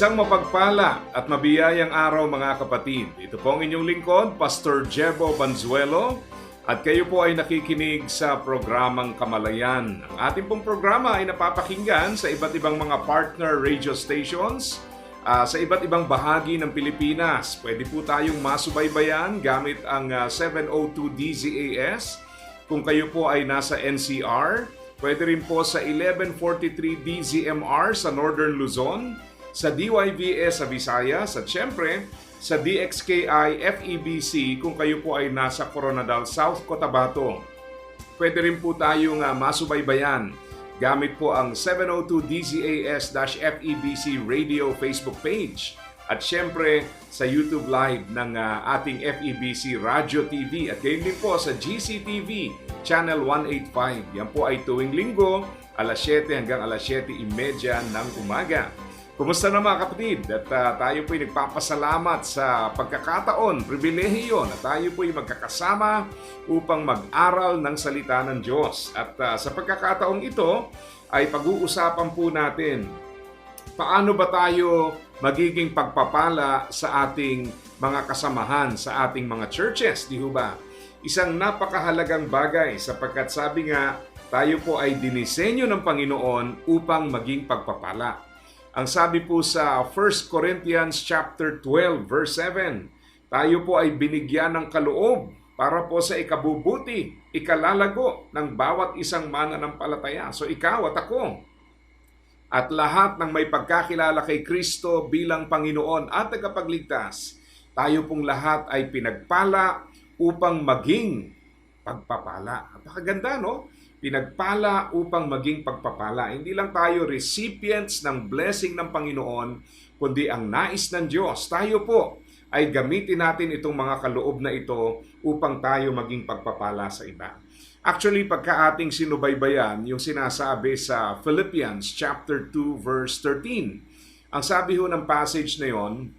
Isang mapagpala at mabiyayang araw mga kapatid. Ito po ang inyong lingkod, Pastor Jebo Banzuelo. At kayo po ay nakikinig sa programang Kamalayan. Ang ating pong programa ay napapakinggan sa iba't ibang mga partner radio stations ah, sa iba't ibang bahagi ng Pilipinas. Pwede po tayong masubaybayan gamit ang ah, 702 DZAS. Kung kayo po ay nasa NCR, pwede rin po sa 1143 DZMR sa Northern Luzon, sa DYVS sa Visayas at syempre sa DXKI FEBC kung kayo po ay nasa Coronadal South Cotabato. Pwede rin po tayong uh, masubaybayan gamit po ang 702 DZAS-FEBC Radio Facebook page at syempre sa YouTube Live ng uh, ating FEBC Radio TV at gayon din po sa GCTV Channel 185. Yan po ay tuwing linggo alas 7 hanggang alas 7.30 ng umaga. Kumusta na mga kapatid? At uh, tayo po'y nagpapasalamat sa pagkakataon, pribilehiyo na tayo po'y magkakasama upang mag-aral ng salita ng Diyos. At uh, sa pagkakataong ito ay pag-uusapan po natin paano ba tayo magiging pagpapala sa ating mga kasamahan, sa ating mga churches, di ba? Isang napakahalagang bagay sapagkat sabi nga, tayo po ay dinisenyo ng Panginoon upang maging pagpapala. Ang sabi po sa 1 Corinthians chapter 12 verse 7, tayo po ay binigyan ng kaloob para po sa ikabubuti, ikalalago ng bawat isang mananampalataya. So ikaw at ako, at lahat ng may pagkakilala kay Kristo bilang Panginoon at tagapagligtas, tayo pong lahat ay pinagpala upang maging pagpapala. Napakaganda, no? Pinagpala upang maging pagpapala. Hindi lang tayo recipients ng blessing ng Panginoon, kundi ang nais ng Diyos. Tayo po ay gamitin natin itong mga kaloob na ito upang tayo maging pagpapala sa iba. Actually, pagka ating sinubaybayan, yung sinasabi sa Philippians chapter 2 verse 13, ang sabi ho ng passage na yon,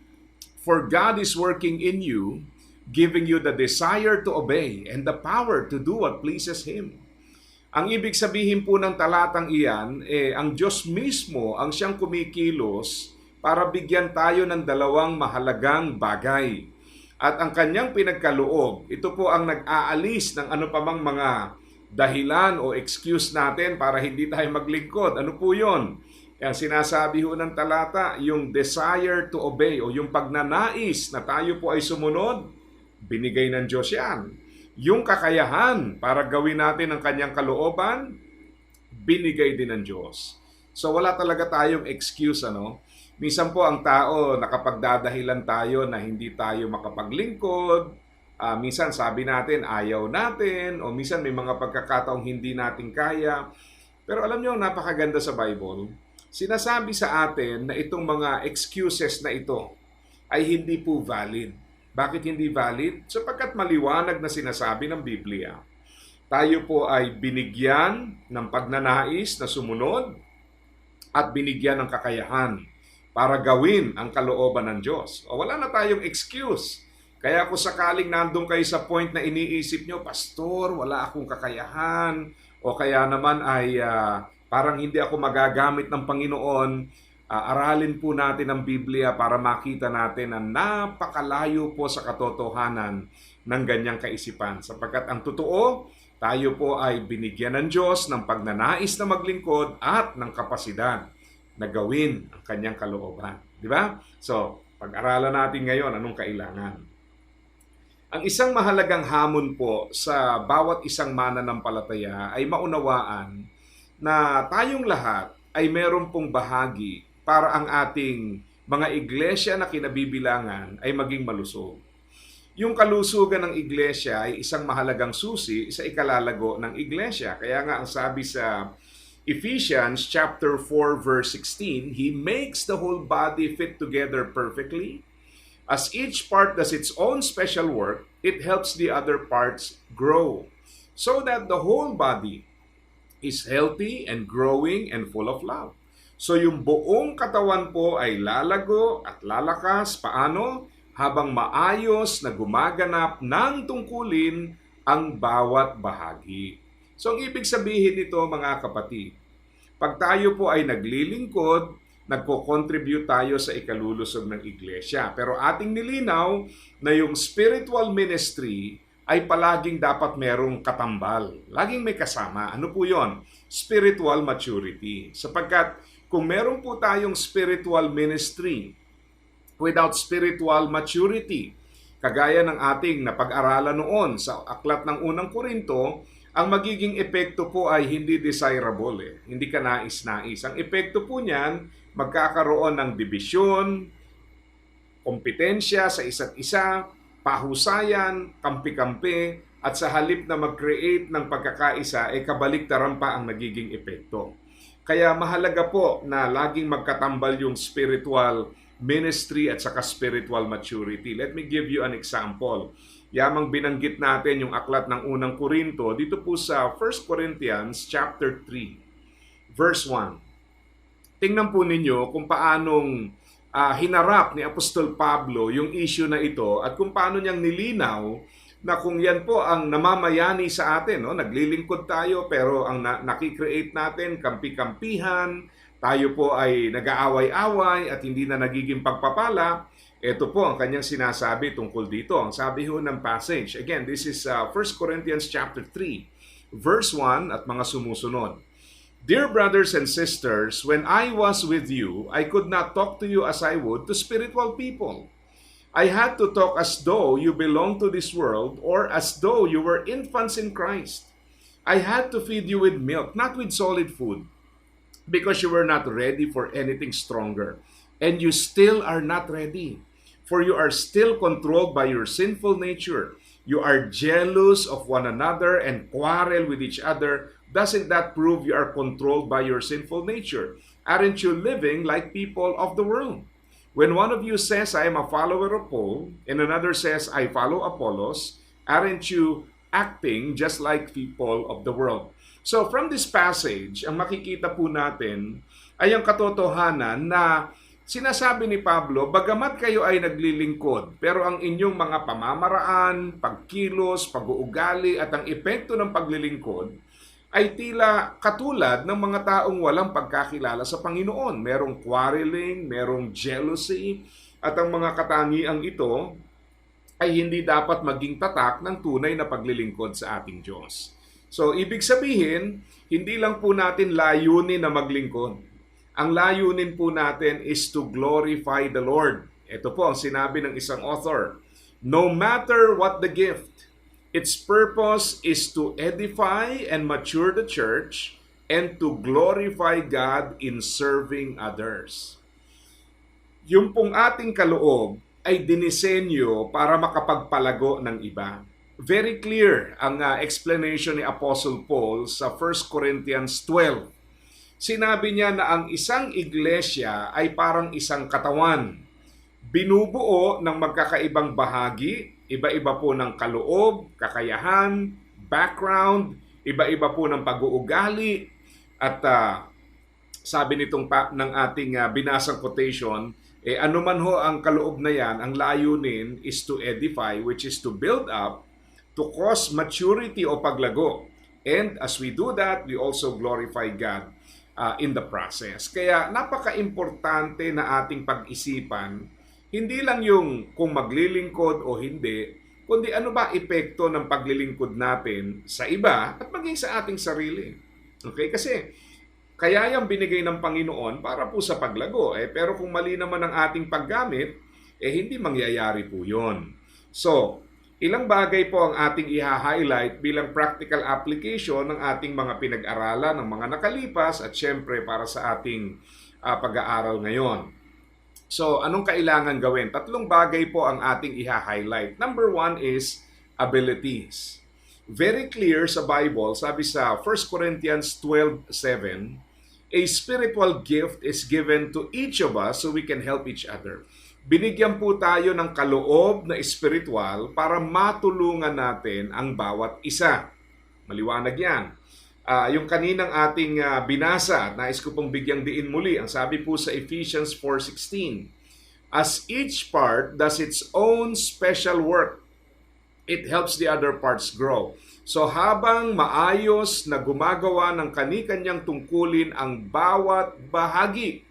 For God is working in you, giving you the desire to obey and the power to do what pleases Him. Ang ibig sabihin po ng talatang iyan, eh, ang Diyos mismo ang siyang kumikilos para bigyan tayo ng dalawang mahalagang bagay. At ang kanyang pinagkaloob, ito po ang nag-aalis ng ano pa mang mga dahilan o excuse natin para hindi tayo maglingkod. Ano po yon? Yan sinasabi ho ng talata, yung desire to obey o yung pagnanais na tayo po ay sumunod, binigay ng Diyos yan yung kakayahan para gawin natin ang kanyang kalooban, binigay din ng Diyos. So wala talaga tayong excuse ano. Minsan po ang tao nakapagdadahilan tayo na hindi tayo makapaglingkod. Uh, minsan sabi natin ayaw natin o minsan may mga pagkakataong hindi natin kaya. Pero alam niyo napakaganda sa Bible. Sinasabi sa atin na itong mga excuses na ito ay hindi po valid. Bakit hindi valid? Sapagkat maliwanag na sinasabi ng Biblia. Tayo po ay binigyan ng pagnanais na sumunod at binigyan ng kakayahan para gawin ang kalooban ng Diyos. O wala na tayong excuse. Kaya kung sakaling nandun kayo sa point na iniisip nyo, Pastor, wala akong kakayahan, o kaya naman ay uh, parang hindi ako magagamit ng Panginoon, uh, aralin po natin ang Biblia para makita natin na napakalayo po sa katotohanan ng ganyang kaisipan. Sapagkat ang totoo, tayo po ay binigyan ng Diyos ng pagnanais na maglingkod at ng kapasidad na gawin ang kanyang kalooban. Di ba? So, pag-aralan natin ngayon anong kailangan. Ang isang mahalagang hamon po sa bawat isang mananampalataya ay maunawaan na tayong lahat ay meron pong bahagi para ang ating mga iglesia na kinabibilangan ay maging malusog. Yung kalusugan ng iglesia ay isang mahalagang susi sa ikalalago ng iglesia. Kaya nga ang sabi sa Ephesians chapter 4 verse 16, He makes the whole body fit together perfectly. As each part does its own special work, it helps the other parts grow so that the whole body is healthy and growing and full of love. So yung buong katawan po ay lalago at lalakas paano habang maayos na gumaganap ng tungkulin ang bawat bahagi. So ang ibig sabihin nito mga kapatid, pag tayo po ay naglilingkod, nagko-contribute tayo sa ikalulusog ng iglesia. Pero ating nilinaw na yung spiritual ministry ay palaging dapat merong katambal. Laging may kasama. Ano po yon? Spiritual maturity. Sapagkat kung meron po tayong spiritual ministry without spiritual maturity, kagaya ng ating napag-aralan noon sa aklat ng unang Korinto, ang magiging epekto po ay hindi desirable eh. Hindi ka nais-nais. Ang epekto po niyan, magkakaroon ng dibisyon, kompetensya sa isa't isa, pahusayan, kampi-kampi, at sa halip na mag-create ng pagkakaisa, ay kabaliktaran pa ang nagiging epekto. Kaya mahalaga po na laging magkatambal yung spiritual ministry at saka spiritual maturity. Let me give you an example. Yamang binanggit natin yung aklat ng unang Korinto dito po sa 1 Corinthians chapter 3 verse 1. Tingnan po ninyo kung paanong uh, hinarap ni Apostol Pablo yung issue na ito at kung paano niyang nilinaw na kung yan po ang namamayani sa atin, no? naglilingkod tayo pero ang na- nakikreate natin kampi-kampihan, tayo po ay nag-aaway-away at hindi na nagiging pagpapala, ito po ang kanyang sinasabi tungkol dito. Ang sabi ho ng passage, again, this is uh, 1 Corinthians chapter 3, verse 1 at mga sumusunod. Dear brothers and sisters, when I was with you, I could not talk to you as I would to spiritual people. I had to talk as though you belong to this world or as though you were infants in Christ. I had to feed you with milk, not with solid food, because you were not ready for anything stronger. And you still are not ready, for you are still controlled by your sinful nature. You are jealous of one another and quarrel with each other. Doesn't that prove you are controlled by your sinful nature? Aren't you living like people of the world? When one of you says, I am a follower of Paul, and another says, I follow Apollos, aren't you acting just like people of the world? So from this passage, ang makikita po natin ay ang katotohanan na sinasabi ni Pablo, bagamat kayo ay naglilingkod, pero ang inyong mga pamamaraan, pagkilos, pag-uugali at ang epekto ng paglilingkod ay tila katulad ng mga taong walang pagkakilala sa Panginoon. Merong quarreling, merong jealousy, at ang mga katangiang ito ay hindi dapat maging tatak ng tunay na paglilingkod sa ating Diyos. So, ibig sabihin, hindi lang po natin layunin na maglingkod. Ang layunin po natin is to glorify the Lord. Ito po ang sinabi ng isang author. No matter what the gift, Its purpose is to edify and mature the church and to glorify God in serving others. Yung pong ating kaloob ay dinisenyo para makapagpalago ng iba. Very clear ang uh, explanation ni Apostle Paul sa 1 Corinthians 12. Sinabi niya na ang isang iglesia ay parang isang katawan. Binubuo ng magkakaibang bahagi Iba-iba po ng kaloob, kakayahan, background, iba-iba po ng pag-uugali at uh, sabi nitong pa, ng ating uh, binasang quotation, eh ano man ho ang kaloob na yan, ang layunin is to edify, which is to build up, to cause maturity o paglago. And as we do that, we also glorify God uh, in the process. Kaya napaka-importante na ating pag-isipan hindi lang yung kung maglilingkod o hindi, kundi ano ba epekto ng paglilingkod natin sa iba at maging sa ating sarili. Okay? Kasi kaya yung binigay ng Panginoon para po sa paglago. Eh, pero kung mali naman ang ating paggamit, eh hindi mangyayari po yon. So, ilang bagay po ang ating i-highlight bilang practical application ng ating mga pinag-aralan ng mga nakalipas at syempre para sa ating uh, pag-aaral ngayon. So, anong kailangan gawin? Tatlong bagay po ang ating i-highlight. Number one is abilities. Very clear sa Bible, sabi sa 1 Corinthians 12:7, a spiritual gift is given to each of us so we can help each other. Binigyan po tayo ng kaloob na espiritual para matulungan natin ang bawat isa. Maliwanag yan. Ah, yung kaninang ating ah, binasa, nais ko pong bigyang diin muli. Ang sabi po sa Ephesians 4.16, As each part does its own special work, it helps the other parts grow. So habang maayos na gumagawa ng kani-kanyang tungkulin ang bawat bahagi,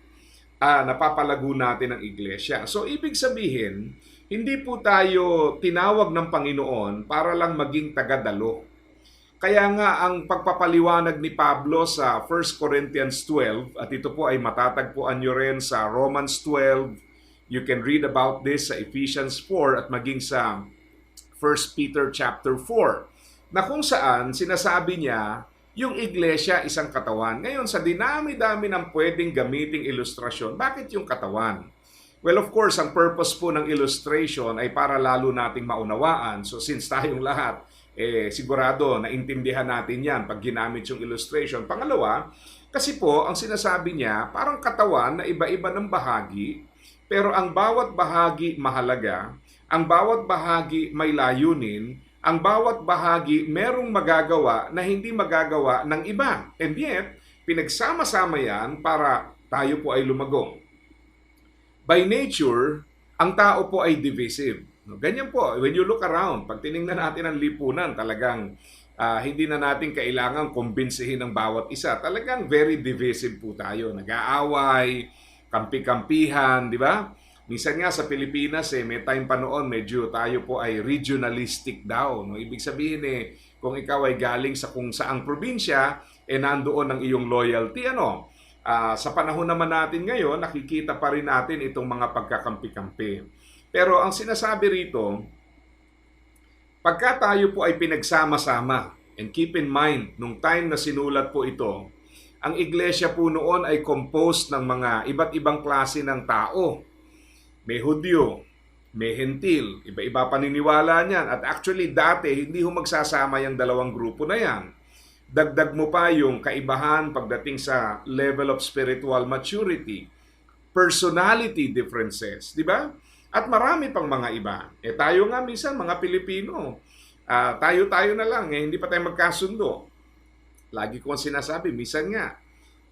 ah, napapalago natin ang iglesia. So ibig sabihin, hindi po tayo tinawag ng Panginoon para lang maging tagadalo. Kaya nga ang pagpapaliwanag ni Pablo sa 1 Corinthians 12 at ito po ay matatagpuan nyo rin sa Romans 12. You can read about this sa Ephesians 4 at maging sa 1 Peter chapter 4 na kung saan sinasabi niya yung iglesia isang katawan. Ngayon sa dinami-dami ng pwedeng gamiting ilustrasyon, bakit yung katawan? Well, of course, ang purpose po ng illustration ay para lalo nating maunawaan. So since tayong lahat eh sigurado naintindihan natin 'yan pag ginamit yung illustration. Pangalawa, kasi po ang sinasabi niya parang katawan na iba-iba ng bahagi, pero ang bawat bahagi mahalaga, ang bawat bahagi may layunin, ang bawat bahagi merong magagawa na hindi magagawa ng iba. And yet, pinagsama-sama yan para tayo po ay lumagong. By nature, ang tao po ay divisive. No, Ganyan po, when you look around, pag tiningnan natin ang lipunan, talagang ah, hindi na natin kailangan kumbinsihin ng bawat isa. Talagang very divisive po tayo. Nag-aaway, kampi-kampihan, di ba? Minsan nga sa Pilipinas, eh, may time pa noon, medyo tayo po ay regionalistic daw. No? Ibig sabihin eh, kung ikaw ay galing sa kung saang probinsya, eh nandoon ang iyong loyalty. Ano? Ah, sa panahon naman natin ngayon, nakikita pa rin natin itong mga pagkakampi-kampi. Pero ang sinasabi rito, pagka tayo po ay pinagsama-sama, and keep in mind, nung time na sinulat po ito, ang iglesia po noon ay composed ng mga iba't ibang klase ng tao. May Hudyo, may Hentil, iba-iba paniniwala niyan. At actually dati, hindi ho magsasama yung dalawang grupo na yan. Dagdag mo pa yung kaibahan pagdating sa level of spiritual maturity, personality differences, di ba? At marami pang mga iba. Eh tayo nga minsan, mga Pilipino, ah, tayo-tayo na lang, eh, hindi pa tayo magkasundo. Lagi ko sinasabi, minsan nga,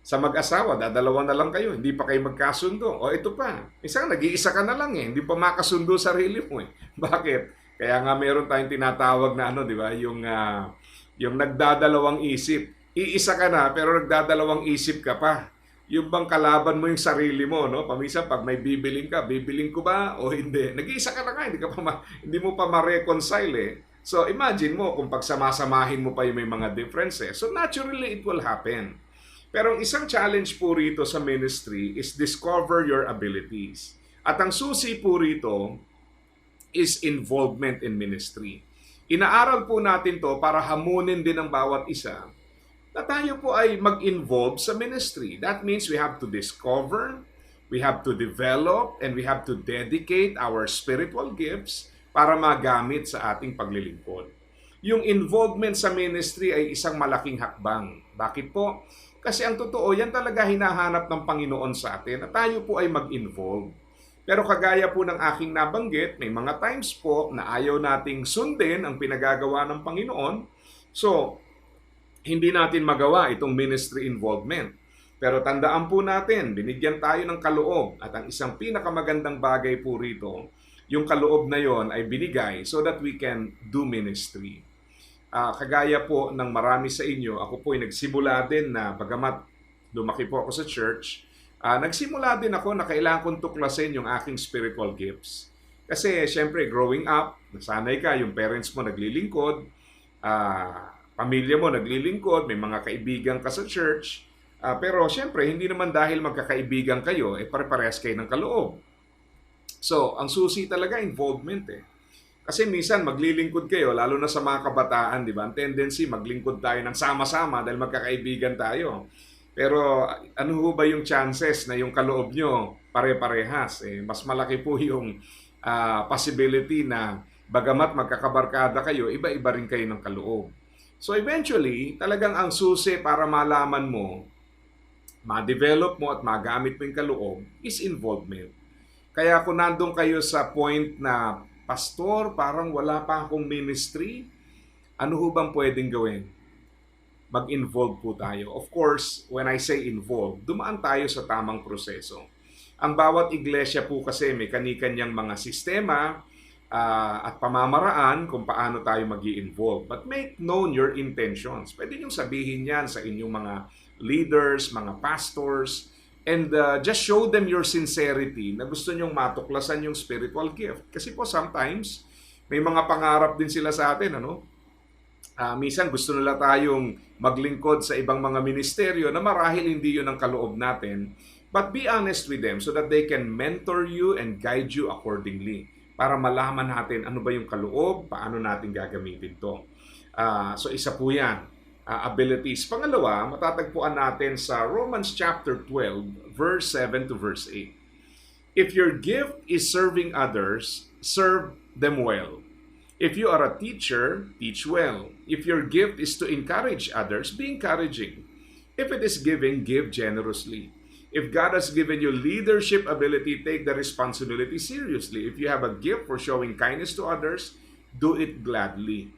sa mag-asawa, dadalawa na lang kayo, hindi pa kayo magkasundo. O ito pa, minsan nag-iisa ka na lang eh, hindi pa makasundo sarili mo eh. Bakit? Kaya nga meron tayong tinatawag na ano, di ba, yung, ah, yung nagdadalawang isip. Iisa ka na, pero nagdadalawang isip ka pa. Yung bang kalaban mo yung sarili mo, no? Paminsan, pag may bibiling ka, bibiling ko ba o hindi? Nag-iisa ka na nga, hindi, ka pa ma- hindi mo pa ma-reconcile eh. So imagine mo kung pagsamasamahin mo pa yung may mga differences. So naturally, it will happen. Pero ang isang challenge po rito sa ministry is discover your abilities. At ang susi po rito is involvement in ministry. Inaaral po natin to para hamunin din ng bawat isa na tayo po ay mag-involve sa ministry. That means we have to discover, we have to develop, and we have to dedicate our spiritual gifts para magamit sa ating paglilingkod. Yung involvement sa ministry ay isang malaking hakbang. Bakit po? Kasi ang totoo, yan talaga hinahanap ng Panginoon sa atin na tayo po ay mag-involve. Pero kagaya po ng aking nabanggit, may mga times po na ayaw nating sundin ang pinagagawa ng Panginoon. So, hindi natin magawa itong ministry involvement. Pero tandaan po natin, binigyan tayo ng kaloob at ang isang pinakamagandang bagay po rito, yung kaloob na yon ay binigay so that we can do ministry. Ah, kagaya po ng marami sa inyo, ako po ay nagsimula din na bagamat lumaki po ako sa church, ah, nagsimula din ako na kailangan kong tuklasin yung aking spiritual gifts. Kasi syempre growing up, nasanay ka, yung parents mo naglilingkod, ah, pamilya mo naglilingkod, may mga kaibigan ka sa church, ah, pero syempre hindi naman dahil magkakaibigan kayo, eh pare-parehas kayo ng kaloob. So, ang susi talaga involvement eh. Kasi minsan maglilingkod kayo, lalo na sa mga kabataan, di ba? Ang tendency, maglingkod tayo ng sama-sama dahil magkakaibigan tayo. Pero ano ho ba yung chances na yung kaloob nyo pare-parehas? Eh, mas malaki po yung ah, possibility na bagamat magkakabarkada kayo, iba-iba rin kayo ng kaloob. So eventually, talagang ang susi para malaman mo, ma-develop mo at magamit mo yung kaloob is involvement. Kaya kung nandun kayo sa point na, Pastor, parang wala pa akong ministry, ano ho bang pwedeng gawin? Mag-involve po tayo. Of course, when I say involve, dumaan tayo sa tamang proseso. Ang bawat iglesia po kasi may kani-kanyang mga sistema ah, at pamamaraan kung paano tayo mag involve But make known your intentions. Pwede niyong sabihin yan sa inyong mga leaders, mga pastors, and uh, just show them your sincerity na gusto nyong matuklasan yung spiritual gift. Kasi po sometimes, may mga pangarap din sila sa atin, ano? Ah, minsan gusto nila tayong maglingkod sa ibang mga ministeryo na marahil hindi yun ang kaloob natin. But be honest with them so that they can mentor you and guide you accordingly para malaman natin ano ba yung kaloob, paano natin gagamitin to. Ah, so isa po yan, ah, abilities. Pangalawa, matatagpuan natin sa Romans chapter 12, verse 7 to verse 8. If your gift is serving others, serve them well. If you are a teacher, teach well. If your gift is to encourage others, be encouraging. If it is giving, give generously. If God has given you leadership ability, take the responsibility seriously. If you have a gift for showing kindness to others, do it gladly.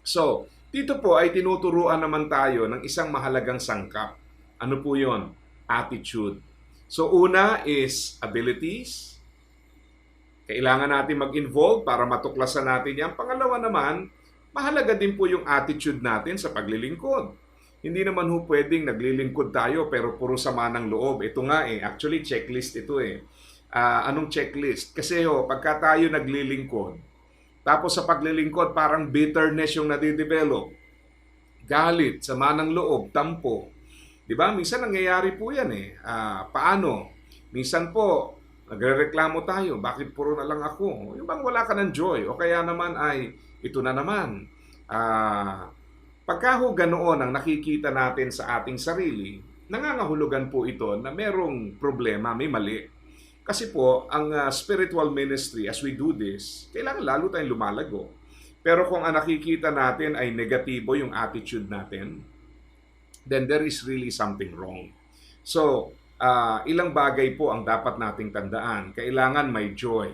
So, dito po ay tinuturuan naman tayo ng isang mahalagang sangkap. Ano po yon? Attitude. So, una is abilities, kailangan natin mag-involve para matuklasan natin yan. Pangalawa naman, mahalaga din po yung attitude natin sa paglilingkod. Hindi naman ho pwedeng naglilingkod tayo pero puro sama ng loob. Ito nga eh, actually checklist ito eh. Ah, anong checklist? Kasi ho, pagka tayo naglilingkod, tapos sa paglilingkod parang bitterness yung nadidevelop. Galit, sama ng loob, tampo. 'Di ba? Minsan nangyayari po 'yan eh. Ah, paano? Minsan po nagrereklamo tayo, bakit puro na lang ako? Yung bang wala ka ng joy o kaya naman ay ito na naman. Ah, pagka ho ganoon ang nakikita natin sa ating sarili, nangangahulugan po ito na merong problema, may mali. Kasi po, ang ah, spiritual ministry, as we do this, kailangan lalo tayong lumalago. Pero kung ang nakikita natin ay negatibo yung attitude natin, then there is really something wrong. So, ah, ilang bagay po ang dapat nating tandaan. Kailangan may joy.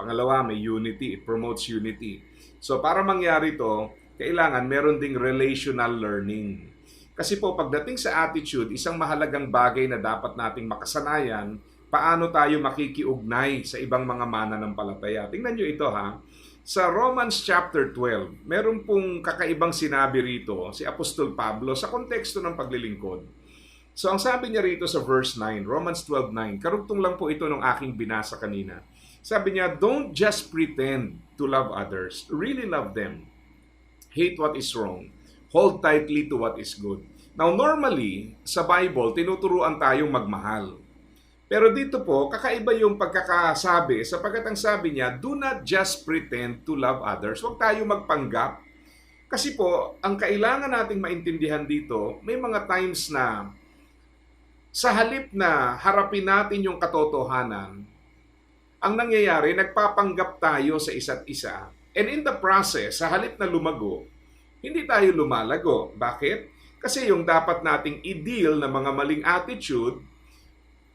Pangalawa, may unity. It promotes unity. So, para mangyari to, kailangan meron ding relational learning. Kasi po, pagdating sa attitude, isang mahalagang bagay na dapat nating makasanayan, paano tayo makikiugnay sa ibang mga mananampalataya. Tingnan nyo ito ha. Sa Romans chapter 12, meron pong kakaibang sinabi rito si Apostol Pablo sa konteksto ng paglilingkod. So ang sabi niya rito sa verse 9, Romans 12:9, karugtong lang po ito ng aking binasa kanina. Sabi niya, don't just pretend to love others, really love them. Hate what is wrong. Hold tightly to what is good. Now normally, sa Bible, tinuturuan tayong magmahal. Pero dito po, kakaiba yung pagkakasabi sapagkat ang sabi niya, do not just pretend to love others. Huwag tayo magpanggap. Kasi po, ang kailangan nating maintindihan dito, may mga times na sa halip na harapin natin yung katotohanan, ang nangyayari, nagpapanggap tayo sa isa't isa. And in the process, sa halip na lumago, hindi tayo lumalago. Bakit? Kasi yung dapat nating i-deal na mga maling attitude,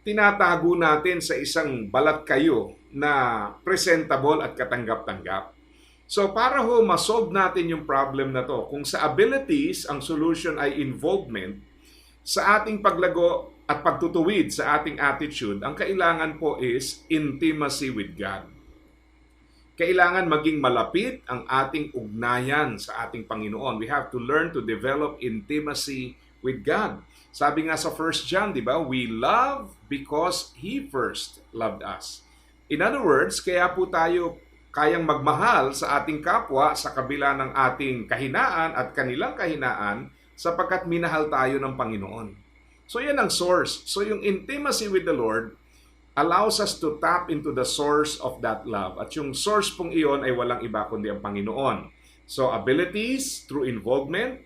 tinatago natin sa isang balat kayo na presentable at katanggap-tanggap. So para ho masolve natin yung problem na to, kung sa abilities ang solution ay involvement, sa ating paglago at pagtutuwid sa ating attitude, ang kailangan po is intimacy with God. Kailangan maging malapit ang ating ugnayan sa ating Panginoon. We have to learn to develop intimacy with God. Sabi nga sa 1 John, di ba? We love because He first loved us. In other words, kaya po tayo kayang magmahal sa ating kapwa sa kabila ng ating kahinaan at kanilang kahinaan sapagkat minahal tayo ng Panginoon. So yan ang source. So yung intimacy with the Lord allows us to tap into the source of that love. At yung source pong iyon ay walang iba kundi ang Panginoon. So abilities through involvement,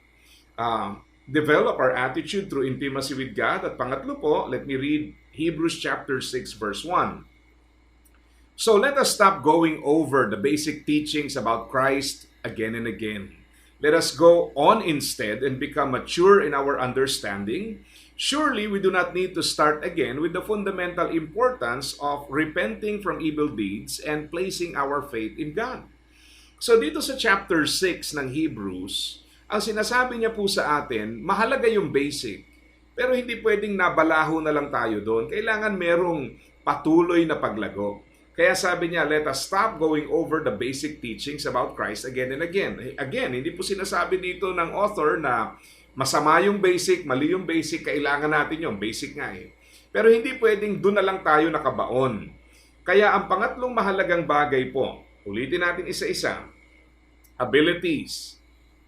uh, develop our attitude through intimacy with God. At pangatlo po, let me read Hebrews chapter 6 verse 1. So let us stop going over the basic teachings about Christ again and again. Let us go on instead and become mature in our understanding. Surely we do not need to start again with the fundamental importance of repenting from evil deeds and placing our faith in God. So dito sa chapter 6 ng Hebrews, ang sinasabi niya po sa atin, mahalaga yung basic. Pero hindi pwedeng nabalaho na lang tayo doon. Kailangan merong patuloy na paglago. Kaya sabi niya, let us stop going over the basic teachings about Christ again and again. Again, hindi po sinasabi dito ng author na masama yung basic, mali yung basic, kailangan natin yung basic nga eh. Pero hindi pwedeng doon na lang tayo nakabaon. Kaya ang pangatlong mahalagang bagay po, ulitin natin isa-isa, abilities.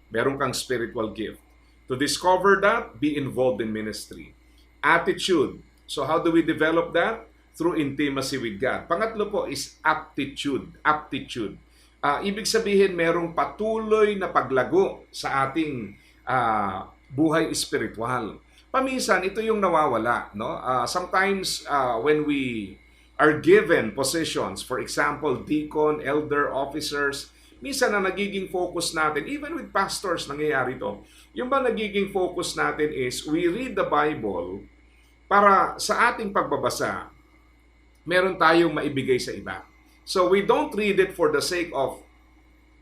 Meron kang spiritual gift. To discover that, be involved in ministry. Attitude. So how do we develop that? Through intimacy with God. Pangatlo po is aptitude. Aptitude. Ah, ibig sabihin, merong patuloy na paglago sa ating ah, buhay espiritual. Paminsan, ito yung nawawala. No? Ah, sometimes, ah, when we are given positions, for example, deacon, elder, officers, minsan na nagiging focus natin, even with pastors, nangyayari to, yung ba nagiging focus natin is we read the Bible para sa ating pagbabasa, meron tayong maibigay sa iba. So we don't read it for the sake of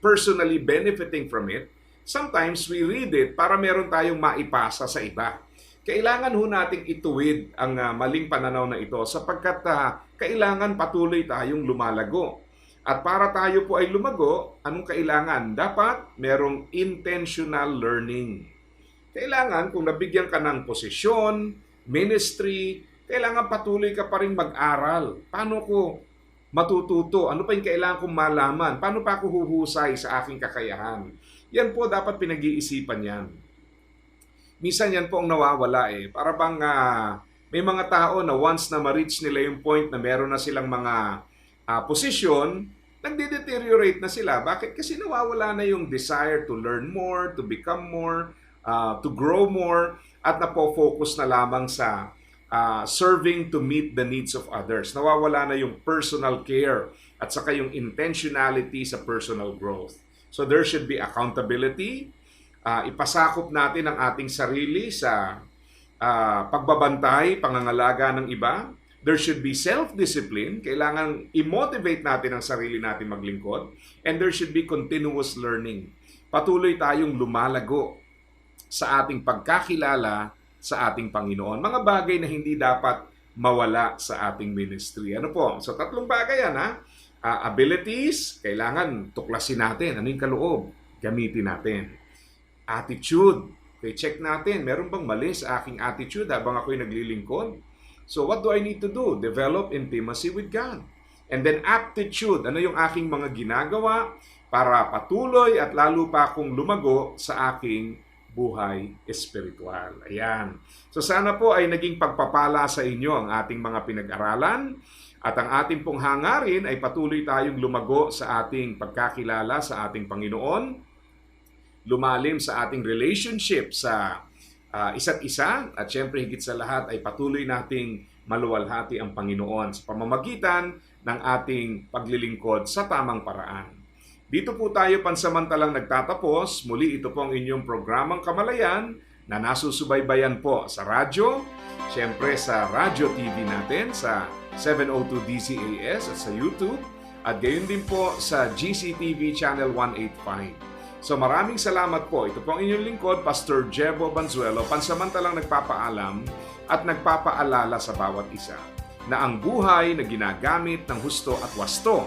personally benefiting from it. Sometimes we read it para meron tayong maipasa sa iba. Kailangan ho nating ituwid ang ah, maling pananaw na ito sapagkat ah, kailangan patuloy tayong lumalago. At para tayo po ay lumago, anong kailangan? Dapat merong intentional learning. Kailangan kung nabigyan ka ng posisyon, ministry, kailangan patuloy ka pa rin mag-aral. Paano ko matututo? Ano pa yung kailangan kong malaman? Paano pa ako huhusay sa aking kakayahan? Yan po dapat pinag-iisipan yan. Minsan yan po ang nawawala eh. Para bang ah, may mga tao na once na ma-reach nila yung point na meron na silang mga ah, posisyon, nagde-deteriorate na sila. Bakit? Kasi nawawala na yung desire to learn more, to become more, ah, to grow more, at napo-focus na lamang sa ah, serving to meet the needs of others. Nawawala na yung personal care at saka yung intentionality sa personal growth. So there should be accountability. Ah, ipasakop natin ang ating sarili sa ah, pagbabantay, pangangalaga ng iba. There should be self-discipline. Kailangan i-motivate natin ang sarili natin maglingkod. And there should be continuous learning. Patuloy tayong lumalago sa ating pagkakilala sa ating Panginoon. Mga bagay na hindi dapat mawala sa ating ministry. Ano po? So tatlong bagay yan ha. Ah, abilities, kailangan tuklasin natin. Ano yung kaloob? Gamitin natin. Attitude, okay, check natin. Meron bang mali sa aking attitude habang ako'y naglilingkod? So what do I need to do? Develop intimacy with God. And then aptitude, ano yung aking mga ginagawa para patuloy at lalo pa akong lumago sa aking buhay espiritual. Ayan. So sana po ay naging pagpapala sa inyo ang ating mga pinag-aralan at ang ating pong hangarin ay patuloy tayong lumago sa ating pagkakilala sa ating Panginoon, lumalim sa ating relationship sa ah, isa't isa at syempre higit sa lahat ay patuloy nating maluwalhati ang Panginoon sa pamamagitan ng ating paglilingkod sa tamang paraan. Dito po tayo pansamantalang nagtatapos. Muli ito po ang inyong programang Kamalayan na nasusubaybayan po sa radyo, syempre sa Radio TV natin sa 702 DCAS at sa YouTube at gayon din po sa GCTV Channel 185. So maraming salamat po. Ito po ang inyong lingkod, Pastor Jebo Banzuelo, pansamantalang nagpapaalam at nagpapaalala sa bawat isa na ang buhay na ginagamit ng husto at wasto